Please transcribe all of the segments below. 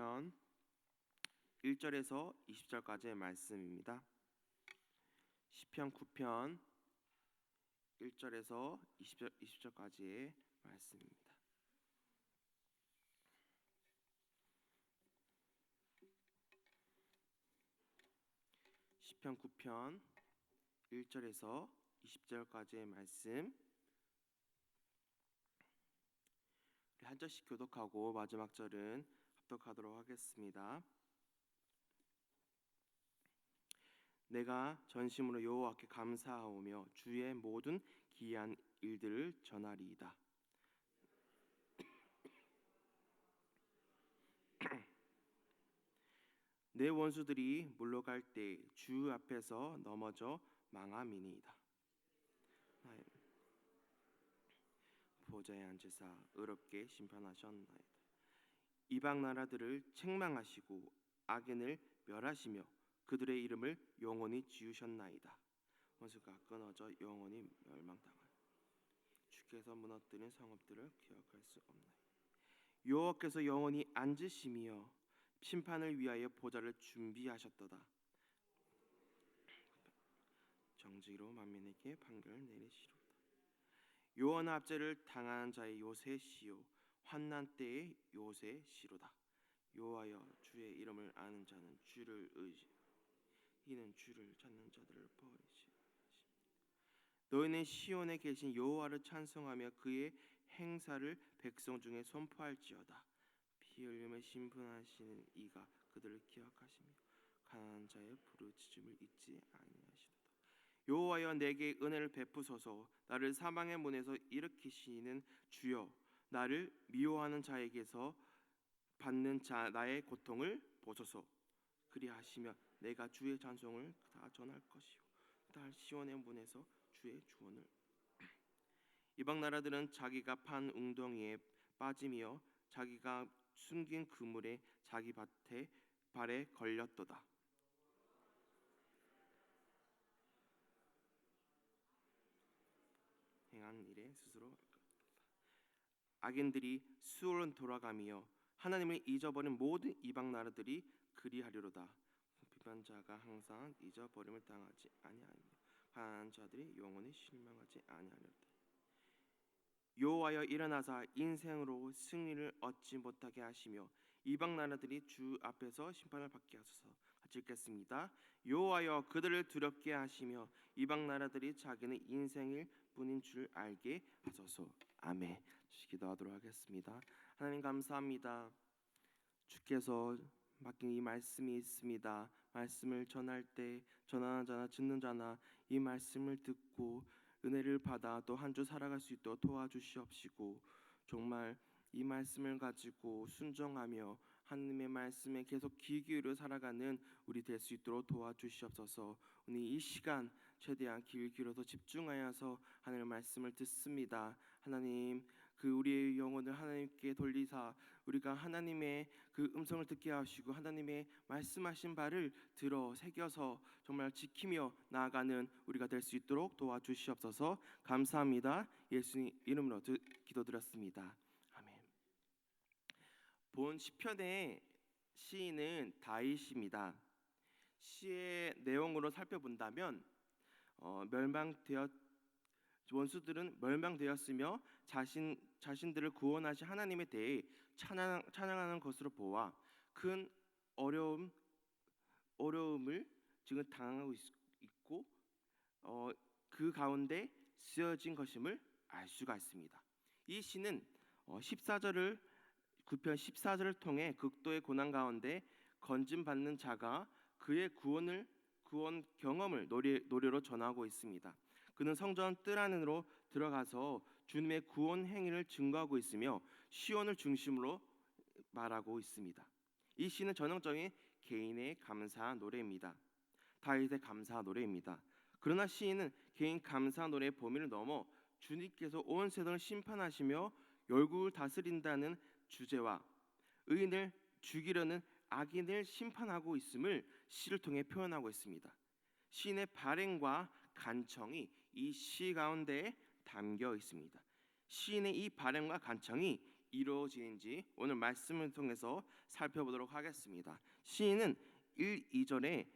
9편 1절에서 20절까지의 말씀입니다. 시편 9편 1절에서 20절, 20절까지의 말씀입니다. 시편 9편 1절에서 20절까지의 말씀 한 절씩 교독하고 마지막 절은 합독하도록 하겠습니다. 내가 전심으로 여호와께 감사하오며 주의 모든 기이한 일들을 전하리이다. 내 원수들이 물러갈 때 주 앞에서 넘어져 망함이니이다. 보좌에 앉으사 의롭게 심판하셨나이다. 이방 나라들을 책망하시고 악인을 멸하시며 그들의 이름을 영원히 지우셨나이다. 원수가 끊어져 영원히 멸망당한 주께서 무너뜨린 성읍들을 기억할 수 없나이다. 여호와께서 영원히 앉으심이여 심판을 위하여 보좌를 준비하셨도다. 정직으로 만민에게 판결을 내리시로다. 요한 압제를 당한 자의 요새시요 환난 때의 요새 시로다. 여호와여 주의 이름을 아는 자는 주를 의지 이는 주를 찾는 자들을 버리시. 너희는 시온에 계신 여호와를 찬송하며 그의 행사를 백성 중에 선포할지어다. 피 흘림을 신분하시는 이가 그들을 기억하시며 가난한 자의 부르짖음을 잊지 아니하시도다. 여호와여 내게 은혜를 베푸소서 나를 사망의 문에서 일으키시는 주여 나를 미워하는 자에게서 받는 자 나의 고통을 보소서. 그리하시며 내가 주의 찬송을 다 전할 것이요. 딸 시온의 문에서 주의 주원을. 이방 나라들은 자기가 판 웅덩이에 빠지며 자기가 숨긴 그물에 자기 밭에 발에 걸렸도다. 행한 일에 스스로 악인들이 수월은 돌아가며 하나님을 잊어버린 모든 이방 나라들이 그리하리로다. 비판자가 항상 잊어버림을 당하지 아니하며 가난한 자들이 영원히 실망하지 아니하리로다. 여호와여 일어나사 인생으로 승리를 얻지 못하게 하시며 이방 나라들이 주 앞에서 심판을 받게 하소서. 같이 읽겠습니다. 여호와여 그들을 두렵게 하시며 이방 나라들이 자기는 인생일 뿐인 줄 알게 하소서. 아멘. 기도하도록 하겠습니다. 하나님 감사합니다. 주께서 맡긴 이 말씀이 있습니다. 말씀을 전할 때 전하는 자나 듣는 자나 이 말씀을 듣고 은혜를 받아 또 한 주 살아갈 수 있도록 도와주시옵시고 정말 이 말씀을 가지고 순종하며 하나님의 말씀에 계속 귀 기울여 살아가는 우리 될 수 있도록 도와주시옵소서. 오늘 이 시간 최대한 귀 기울여서 집중하여서 하나님의 말씀을 듣습니다. 하나님 그 우리의 영혼을 하나님께 돌리사 우리가 하나님의 그 음성을 듣게 하시고 하나님의 말씀하신 바를 들어 새겨서 정말 지키며 나아가는 우리가 될 수 있도록 도와주시옵소서. 감사합니다. 예수님 이름으로 기도드렸습니다. 본 시편의 시인은 다윗입니다. 시의 내용으로 살펴본다면 어, 멸망되었 원수들은 멸망되었으며 자신 자신들을 구원하신 하나님에 대해 찬양, 찬양하는 것으로 보아 큰 어려움 어려움을 지금 당하고 있, 고 어, 그 가운데 쓰여진 것임을 알 수가 있습니다. 이 시는 어, 14절을 9편 14절을 통해 극도의 고난 가운데 건진 받는 자가 그의 구원을 구원 경험을 노래, 노래로 전하고 있습니다. 그는 성전 뜰 안으로 들어가서 주님의 구원 행위를 증거하고 있으며 시온을 중심으로 말하고 있습니다. 이 시는 전형적인 개인의 감사 노래입니다. 다윗의 감사 노래입니다. 그러나 시인은 개인 감사 노래의 범위를 넘어 주님께서 온 세상을 심판하시며 열국을 다스린다는 주제와 의인을 죽이려는 악인을 심판하고 있음을 시를 통해 표현하고 있습니다. 시인의 발행과 간청이 이 시 가운데 담겨 있습니다. 시인의 이 발행과 간청이 이루어지는지 오늘 말씀을 통해서 살펴보도록 하겠습니다. 시인은 1, 2절에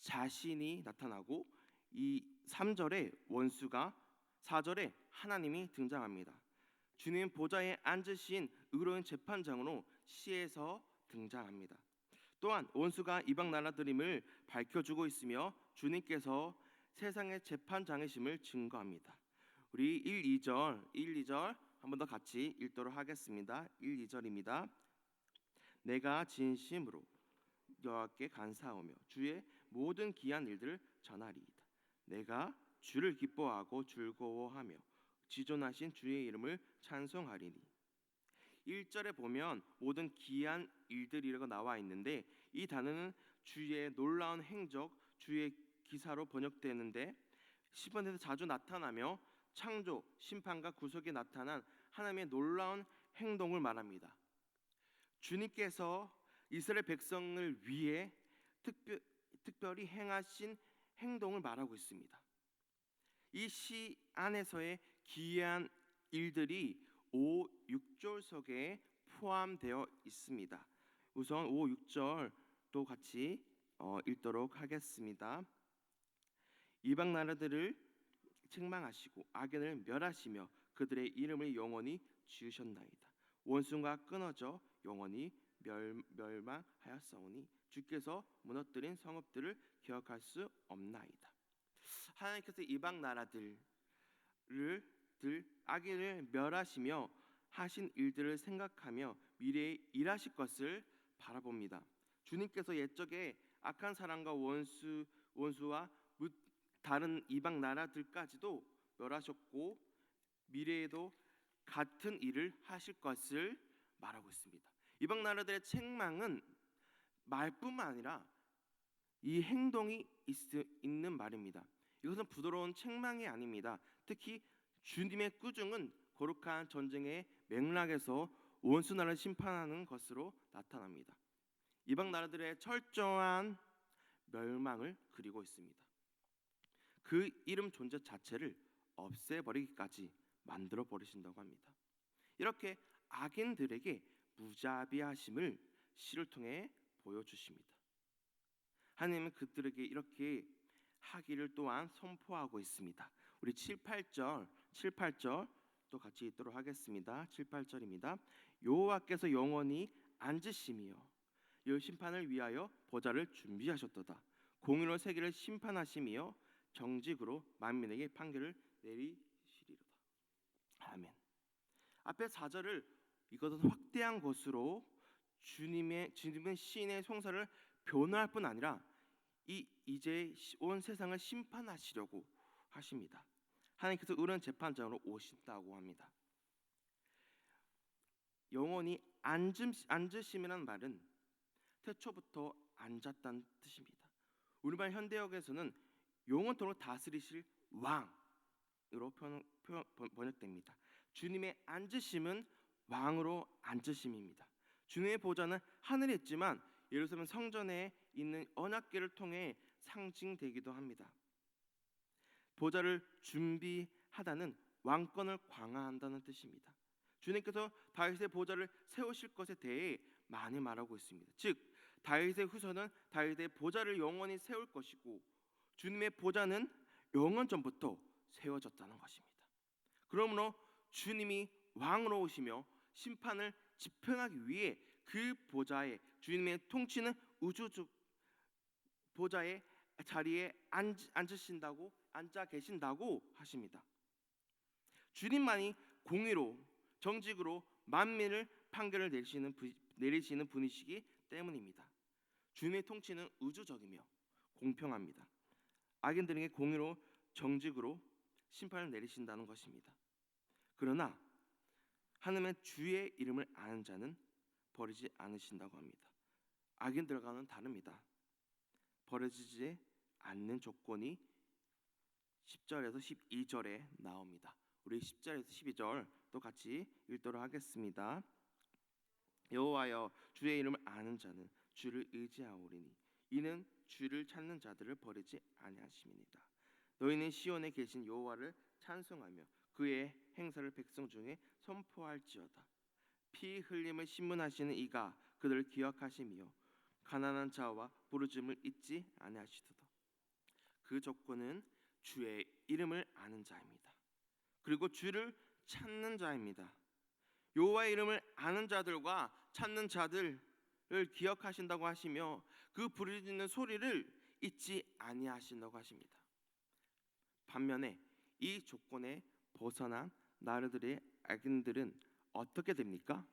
자신이 나타나고 이 3절에 원수가 4절에 하나님이 등장합니다. 주님 보좌에 앉으신 의로운 재판장으로 시에서 등장합니다. 또한 원수가 이방 나라들임을 밝혀주고 있으며 주님께서 세상의 재판장이심을 증거합니다. 우리 1, 2절, 1, 2절 한 번 더 같이 읽도록 하겠습니다. 1, 2절입니다. 내가 진심으로 여호와께 간사하며 주의 모든 기한 일들을 전하리이다. 내가 주를 기뻐하고 즐거워하며 지존하신 주의 이름을 찬송하리니 1절에 보면 모든 기한 일들이라고 나와 있는데 이 단어는 주의 놀라운 행적, 주의 기사로 번역되는데 시편에서 자주 나타나며 창조, 심판과 구속에 나타난 하나님의 놀라운 행동을 말합니다. 주님께서 이스라엘 백성을 위해 특별, 특별히 행하신 행동을 말하고 있습니다. 이 시 안에서의 기이한 일들이 5, 6절 속에 포함되어 있습니다. 우선 5, 6절도 같이 어, 읽도록 하겠습니다. 이방 나라들을 책망하시고 악인을 멸하시며 그들의 이름을 영원히 지으셨나이다. 원수가 끊어져 영원히 멸, 멸망하였사오니 주께서 무너뜨린 성읍들을 기억할 수 없나이다. 하나님께서 이방 나라들을 들 악인을 멸하시며 하신 일들을 생각하며 미래에 일하실 것을 바라봅니다. 주님께서 옛적에 악한 사람과 원수 원수와 다른 이방 나라들까지도 멸하셨고 미래에도 같은 일을 하실 것을 말하고 있습니다. 이방 나라들의 책망은 말뿐만 아니라 이 행동이 있, 있는 말입니다. 이것은 부드러운 책망이 아닙니다. 특히 주님의 꾸중은 거룩한 전쟁의 맥락에서 원수 나라를 심판하는 것으로 나타납니다. 이방 나라들의 철저한 멸망을 그리고 있습니다. 그 이름 존재 자체를 없애버리기까지 만들어 버리신다고 합니다. 이렇게 악인들에게 무자비하심을 시를 통해 보여주십니다. 하나님은 그들에게 이렇게 하기를 또한 선포하고 있습니다. 우리 7, 8절, 7, 8절 또 같이 읽도록 하겠습니다. 7, 8절입니다. 여호와께서 영원히 앉으시며 여 심판을 위하여 보좌를 준비하셨도다. 공의로 세계를 심판하시며 정직으로 만민에게 판결을 내리시리로다. 아멘. 앞에 4절을 이것은 확대한 것으로 주님의 주님은 시인의 송사를 변화할 뿐 아니라 이 이제 온 세상을 심판하시려고 하십니다. 하나님께서 의로운 재판장으로 오신다고 합니다. 영원히 앉음 앉으심이라는 말은 태초부터 앉았다는 뜻입니다. 우리말 현대역에서는 영원토록 다스리실 왕으로 편, 편, 번역됩니다. 주님의 앉으심은 왕으로 앉으심입니다. 주님의 보좌는 하늘에 있지만 예루살렘 성전에 있는 언약궤를 통해 상징되기도 합니다. 보좌를 준비하다는 왕권을 강화한다는 뜻입니다. 주님께서 다윗의 보좌를 세우실 것에 대해 많이 말하고 있습니다. 즉 다윗의 후손은 다윗의 보좌를 영원히 세울 것이고 주님의 보좌는 영원 전부터 세워졌다는 것입니다. 그러므로 주님이 왕으로 오시며 심판을 집행하기 위해 그 보좌에 주님의 통치는 우주 보좌의 자리에 앉, 앉으신다고 앉아 계신다고 하십니다. 주님만이 공의로 정직으로 만민을 판결을 내리시는 내리시는 분이시기 때문입니다. 주님의 통치는 우주적이며 공평합니다. 악인들에게 공의로 정직으로 심판을 내리신다는 것입니다. 그러나 하나님은 주의 이름을 아는 자는 버리지 않으신다고 합니다. 악인들과는 다릅니다. 버려지지 않는 조건이 10절에서 12절에 나옵니다. 우리 10절에서 12절 또 같이 읽도록 하겠습니다. 여호와여 주의 이름을 아는 자는 주를 의지하오리니 이는 주를 찾는 자들을 버리지 아니하심이니라. 너희는 시온에 계신 여호와를 찬송하며 그의 행사를 백성 중에 선포할지어다. 피 흘림을 신문하시는 이가 그들을 기억하시며 가난한 자와 부르짐을 잊지 아니하시도다. 그 조건은 주의 이름을 아는 자입니다. 그리고 주를 찾는 자입니다. 여호와의 이름을 아는 자들과 찾는 자들을 기억하신다고 하시며 그 부르짖는 소리를 잊지 아니하신다고 하십니다. 반면에 이 조건에 벗어난 나라들의 악인들은 어떻게 됩니까?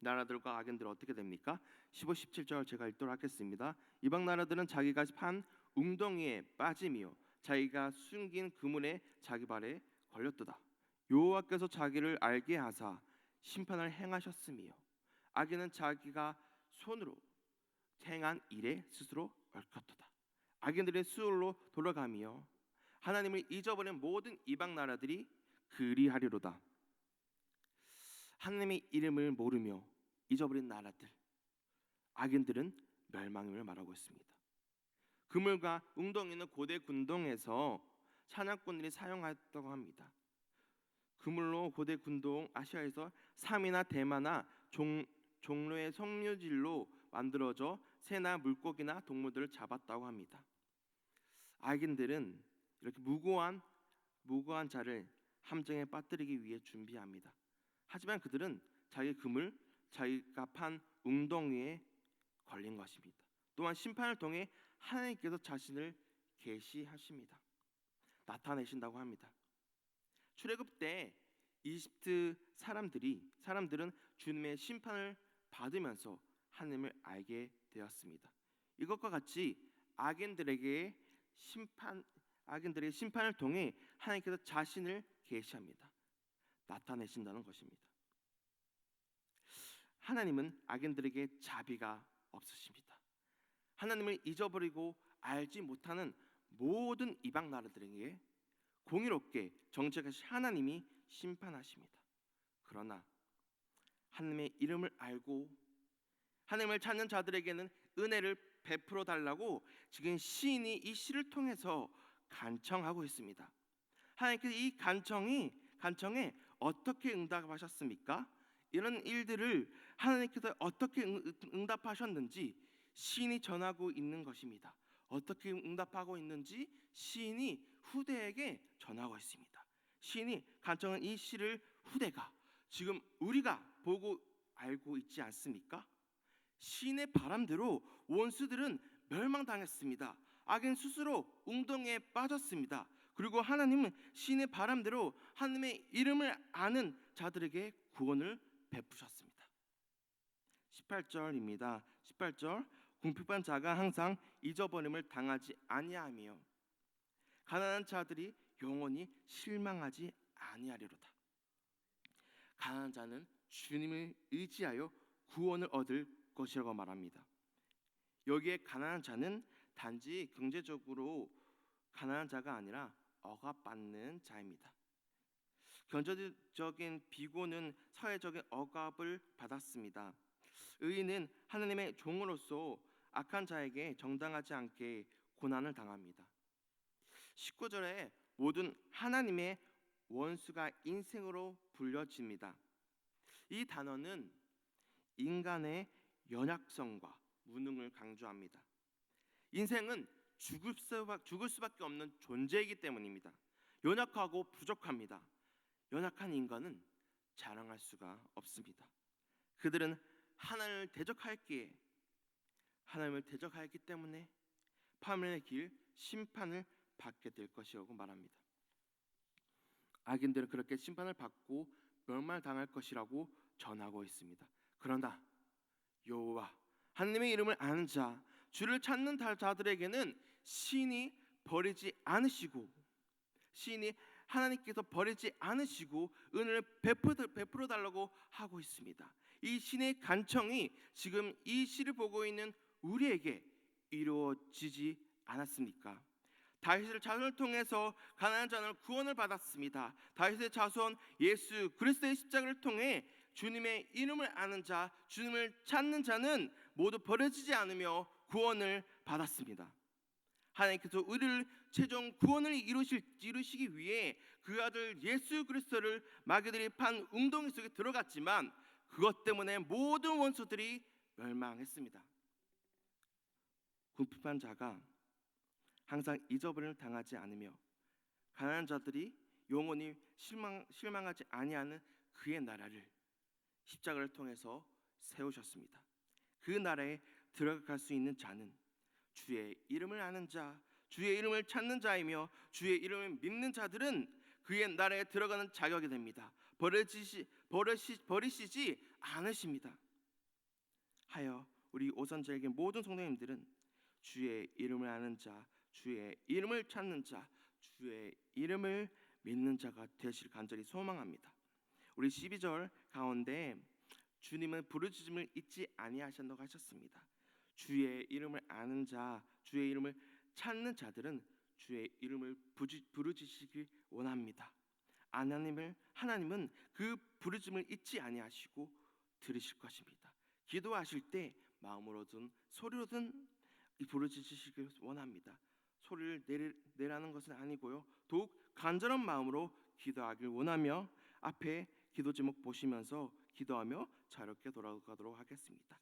나라들과 악인들은 어떻게 됩니까? 15, 17절 제가 읽도록 하겠습니다. 이방 나라들은 자기가 판 웅덩이에 빠짐이요 자기가 숨긴 그물에 자기 발에 걸렸도다. 여호와께서 자기를 알게 하사 심판을 행하셨으며 악인은 자기가 손으로 행한 일에 스스로 얽혔도다. 악인들의 수월로 돌아가며 하나님을 잊어버린 모든 이방 나라들이 그리하리로다. 하나님의 이름을 모르며 잊어버린 나라들, 악인들은 멸망임을 말하고 있습니다. 그물과 웅덩이는 고대 군동에서 사냥꾼들이 사용했다고 합니다. 그물로 고대 군동 아시아에서 삼이나 대마나 종, 종로의 석류질로 만들어져 새나 물고기나 동물들을 잡았다고 합니다. 악인들은 이렇게 무고한 무고한 자를 함정에 빠뜨리기 위해 준비합니다. 하지만 그들은 자기 금을 자기가 판 웅덩이에 걸린 것입니다. 또한 심판을 통해 하나님께서 자신을 계시하십니다. 나타내신다고 합니다. 출애굽 때 이집트 사람들이 사람들은 주님의 심판을 받으면서 하나님을 알게 되었습니다. 이것과 같이 악인들에게 심판 악인들의 심판을 통해 하나님께서 자신을 계시합니다. 나타내신다는 것입니다. 하나님은 악인들에게 자비가 없으십니다. 하나님을 잊어버리고 알지 못하는 모든 이방 나라들에게 공의롭게 정책하신 하나님이 심판하십니다. 그러나 하나님의 이름을 알고 하나님을 찾는 자들에게는 은혜를 베풀어 달라고 지금 시인이 이 시를 통해서 간청하고 있습니다. 하나님께서 이 간청이 간청에 어떻게 응답하셨습니까? 이런 일들을 하나님께서 어떻게 응답하셨는지 시인이 전하고 있는 것입니다. 어떻게 응답하고 있는지 시인이 후대에게 전하고 있습니다. 시인이 간청은 이 시를 후대가 지금 우리가 보고 알고 있지 않습니까? 시인의 바람대로 원수들은 멸망당했습니다. 악인 스스로 웅덩이에 빠졌습니다. 그리고 하나님은 신의 바람대로 하나님의 이름을 아는 자들에게 구원을 베푸셨습니다. 18절입니다. 18절 궁핍한 자가 항상 잊어버림을 당하지 아니하며 가난한 자들이 영원히 실망하지 아니하리로다. 가난한 자는 주님을 의지하여 구원을 얻을 것이라고 말합니다. 여기에 가난한 자는 단지 경제적으로 가난한 자가 아니라 억압받는 자입니다. 경제적인 비고는 사회적인 억압을 받았습니다. 의인은 하나님의 종으로서 악한 자에게 정당하지 않게 고난을 당합니다. 19절에 모든 하나님의 원수가 인생으로 불려집니다. 이 단어는 인간의 연약성과 무능을 강조합니다. 인생은 죽을, 수밖, 죽을 수밖에 없는 존재이기 때문입니다. 연약하고 부족합니다. 연약한 인간은 자랑할 수가 없습니다. 그들은 하나님을 대적하였기에 하나님을 대적하였기 때문에 파멸의 길 심판을 받게 될 것이라고 말합니다. 악인들은 그렇게 심판을 받고 멸망당할 것이라고 전하고 있습니다. 그러나 여호와 하나님의 이름을 아는 자 주를 찾는 자들에게는 신이 버리지 않으시고 신이 하나님께서 버리지 않으시고 은혜를 베풀어 달라고 하고 있습니다. 이 신의 간청이 지금 이 시를 보고 있는 우리에게 이루어지지 않았습니까? 다윗의 자손을 통해서 가난한 자는 구원을 받았습니다. 다윗의 자손 예수 그리스도의 십자가를 통해 주님의 이름을 아는 자, 주님을 찾는 자는 모두 버려지지 않으며 구원을 받았습니다. 하나님께서 우리를 최종 구원을 이루실, 이루시기 위해 그 아들 예수 그리스도를 마귀들이 판 웅덩이 속에 들어갔지만 그것 때문에 모든 원수들이 멸망했습니다. 궁핍한 자가 항상 잊어버림을 당하지 않으며 가난한 자들이 영원히 실망 실망하지 아니하는 그의 나라를 십자가를 통해서 세우셨습니다. 그 나라에 들어갈 수 있는 자는 주의 이름을 아는 자, 주의 이름을 찾는 자이며 주의 이름을 믿는 자들은 그의 나라에 들어가는 자격이 됩니다. 버려지시 버려시, 버리시지 않으십니다. 하여 우리 오선제에게 모든 성도님들은 주의 이름을 아는 자, 주의 이름을 찾는 자, 주의 이름을 믿는 자가 되실 간절히 소망합니다. 우리 12절 가운데 주님은 부르짖음을 잊지 아니하신다고 하셨습니다. 주의 이름을 아는 자, 주의 이름을 찾는 자들은 주의 이름을 부르짖으시길 원합니다. 하나님을 하나님은 그 부르짖음을 잊지 아니하시고 들으실 것입니다. 기도하실 때 마음으로든 소리로든 이 부르짖으시길 원합니다. 소리를 내리, 내라는 것은 아니고요. 더욱 간절한 마음으로 기도하길 원하며 앞에 기도 제목 보시면서 기도하며 자유롭게 돌아가도록 하겠습니다.